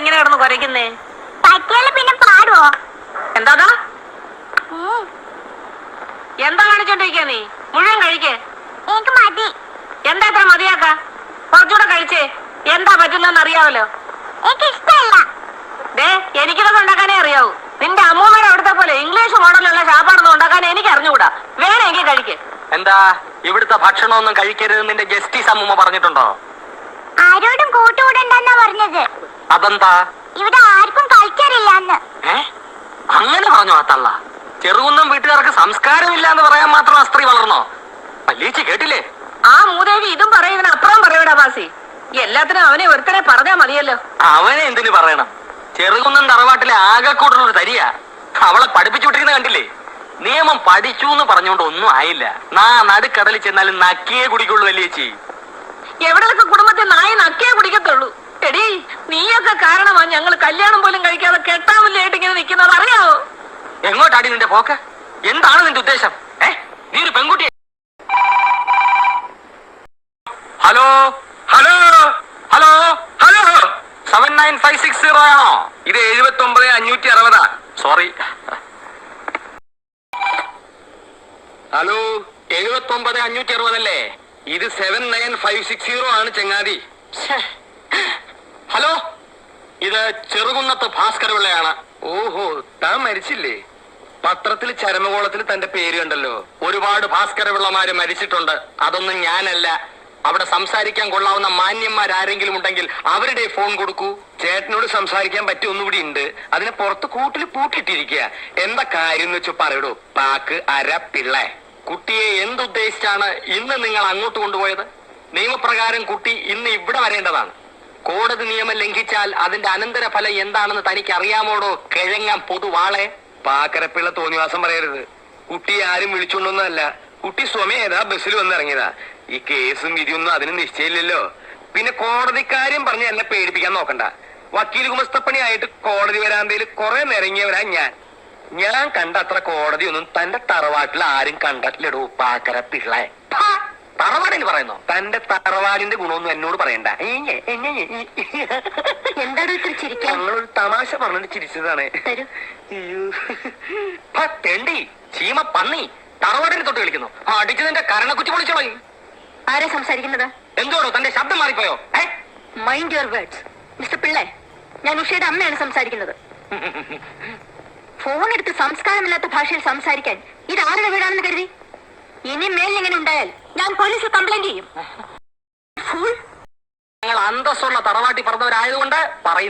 ഇങ്ങനെ കിടന്ന് കുരയ്ക്കുന്നേ? പറ്റിയാലും പിന്നെ പാടുവോ? എന്താടാ? ഉം, എന്താ കാണിച്ചോണ്ടിരിക്കാ നീ? മുഴുവൻ കഴിക്കേ. എനിക്ക് മതി. എന്താ ഇത്ര മതിയാക്ക? കുറച്ചുകൂടെ കഴിച്ചേ. എന്താ പറ്റുന്നെന്ന് അറിയാവല്ലോ. എനിക്ക് ഇഷ്ടമല്ല ദേ എനിക്കിതൊക്കെ ഉണ്ടാക്കാനേ അറിയാവൂ. നിന്റെ അമ്മൂമ്മയുടെ അവിടുത്തെ പോലെ ഇംഗ്ലീഷ് മോഡലുള്ള ചാപ്പാടൊന്നും ഉണ്ടാക്കാൻ എനിക്ക് അറിഞ്ഞുകൂടാ. വേണമെങ്കിൽ കഴിക്കേ. എന്താ ഇവിടുത്തെ ഭക്ഷണമൊന്നും കഴിക്കരുത് നിന്റെ ജസ്റ്റിസ് അമ്മൂമ്മ പറഞ്ഞിട്ടുണ്ടോ? പറഞ്ഞത് അതെന്താ? ഇവിടെ ആർക്കും കളിക്കാറില്ല അങ്ങനെ പറഞ്ഞു ആ തള്ള. ചെറുകുന്നം വീട്ടുകാർക്ക് സംസ്കാരമില്ല എന്ന് പറയാൻ മാത്രം ആ സ്ത്രീ വളർന്നോ? പല്ലീച്ചി കേട്ടില്ലേ? ആ മൂതേവി ഇതും പറയുന്നതിന് അപ്പുറം പറയൂടാ ബാസി. എല്ലാത്തിനും അവനെ ഒരുത്തനെ പറഞ്ഞാ മതിയല്ലോ. അവനെ എന്തിനു പറയണം? ചെറുകുന്നം തറവാട്ടിലെ ആകെക്കൂടുള്ള തരിയ. അവളെ പഠിപ്പിച്ചു വിട്ടിരുന്ന കണ്ടില്ലേ? നിയമം പഠിച്ചു എന്ന് പറഞ്ഞുകൊണ്ട് ഒന്നും ആയില്ല. നാ നടുക്കടലിൽ ചെന്നാലും നക്കിയേ കുടിക്കുള്ളൂ വല്യേച്ചി എവിടെയൊക്കെ കുടുംബത്തിൽ നായ നക്കിയേ കുടിക്കത്തുള്ളൂ. എടി നീയൊക്കെ കാരണമാ ഞങ്ങൾ കല്യാണം പോലും കഴിക്കാതെ കെട്ടാവില്ലായിട്ട് ഇങ്ങനെ നിൽക്കുന്നത് അറിയാവോ? എങ്ങോട്ടാടി നിന്റെ പോക്ക്? എന്താണ് നിന്റെ ഉദ്ദേശം? ഏ നീ ഒരു പെൺകുട്ടി hello hello hello hello. Seven nine five six zero ആണോ? ഇത് എഴുപത്തി ഒമ്പത് അഞ്ഞൂറ്റി അറുപതാ. സോറി ഹലോ എഴുപത്തി ഒമ്പത് അഞ്ഞൂറ്റി അറുപതല്ലേ? ഇത് seven nine five six zero ആണ് ചെങ്ങാതി. ഹലോ? ഇത് ചെറുകുന്നത്ത് ഭാസ്കര പിള്ളയാണ് ഓഹോ താൻ മരിച്ചില്ലേ? പത്രത്തിൽ ചരമകോളത്തിൽ തന്റെ പേര് കണ്ടല്ലോ. ഒരുപാട് ഭാസ്കര പിള്ളമാര് മരിച്ചിട്ടുണ്ട്. അതൊന്നും ഞാനല്ല. അവിടെ സംസാരിക്കാൻ കൊള്ളാവുന്ന മാന്യന്മാരാരെങ്കിലും ഉണ്ടെങ്കിൽ അവരുടെ ഫോൺ കൊടുക്കൂ. ചേട്ടനോട് സംസാരിക്കാൻ പറ്റിയ ഒന്നുകൂടി ഉണ്ട്. അതിനെ പുറത്ത് കൂട്ടിൽ പൂട്ടിയിട്ടിരിക്കുക എന്താ കാര്യം എന്ന് വെച്ച് പറയടോ. പാക്ക് അര പിള്ള. കുട്ടിയെ എന്തുദ്ദേശിച്ചാണ് ഇന്ന് നിങ്ങൾ അങ്ങോട്ട് കൊണ്ടുപോയത്? നിയമപ്രകാരം കുട്ടി ഇന്ന് ഇവിടെ വരേണ്ടതാണ്. കോടതി നിയമം ലംഘിച്ചാൽ അതിന്റെ അനന്തര ഫലം എന്താണെന്ന് തനിക്ക് അറിയാമോടോ കിഴങ്ങാൻ പൊതുവാളെ? പാക്കരപ്പിള്ള തോന്നിവാസം പറയരുത്. കുട്ടി ആരും വിളിച്ചോണ്ടൊന്നല്ല കുട്ടി സ്വമേതാ ബസ്സിൽ വന്നിറങ്ങിയതാ. ഈ കേസും വിധിയൊന്നും അതിന് നിശ്ചയില്ലല്ലോ പിന്നെ കോടതിക്കാര്യം പറഞ്ഞ് എന്നെ പേടിപ്പിക്കാൻ നോക്കണ്ട. വക്കീൽ കുമസ്തപ്പണിയായിട്ട് കോടതി വരാന്തയിൽ കുറെ നിറങ്ങിയവരാ ഞാൻ. ഞാൻ കണ്ട അത്ര കോടതിയൊന്നും തന്റെ തറവാട്ടിൽ ആരും കണ്ടിട്ടില്ലടോ പാക്കര പിള്ളേ തറവാടിന് പറയുന്നോ. തന്റെ തറവാടിന്റെ ഗുണമൊന്നും എന്നോട് പറയണ്ട. എന്താണ് ചിരിക്കാൻ? ഞങ്ങളൊരു തമാശ പറഞ്ഞിട്ട് ചിരിച്ചതാണ്. തെണ്ടി ചീമ പന്നി തറവാടിനെ തൊട്ട് കളിക്കുന്നു അടിച്ചതിന്റെ കരണക്കുറ്റി പൊളിച്ചോളി. ആരാ സംസാരിക്കുന്നത്? എന്തോടോ തന്റെ ശബ്ദം മാറിപ്പോയോ? Mind your words mister Pillai ഞാൻ ഉഷയുടെ അമ്മയാണ് സംസാരിക്കുന്നത്. ഫോൺ എടുത്ത് സംസ്കാരമില്ലാത്ത ഭാഷയിൽ സംസാരിക്കാൻ ഇത് ആരുടെ വീടാണെന്ന് കരുതി? ഇനി മേലിങ്ങനെ ഉണ്ടായാൽ ഞാൻ പോലീസിൽ കംപ്ലൈന്റ് ചെയ്യും. ഞങ്ങൾ അന്തസ്സുള്ള തറവാട്ടി പറഞ്ഞവരായതുകൊണ്ട് പറയുന്നു.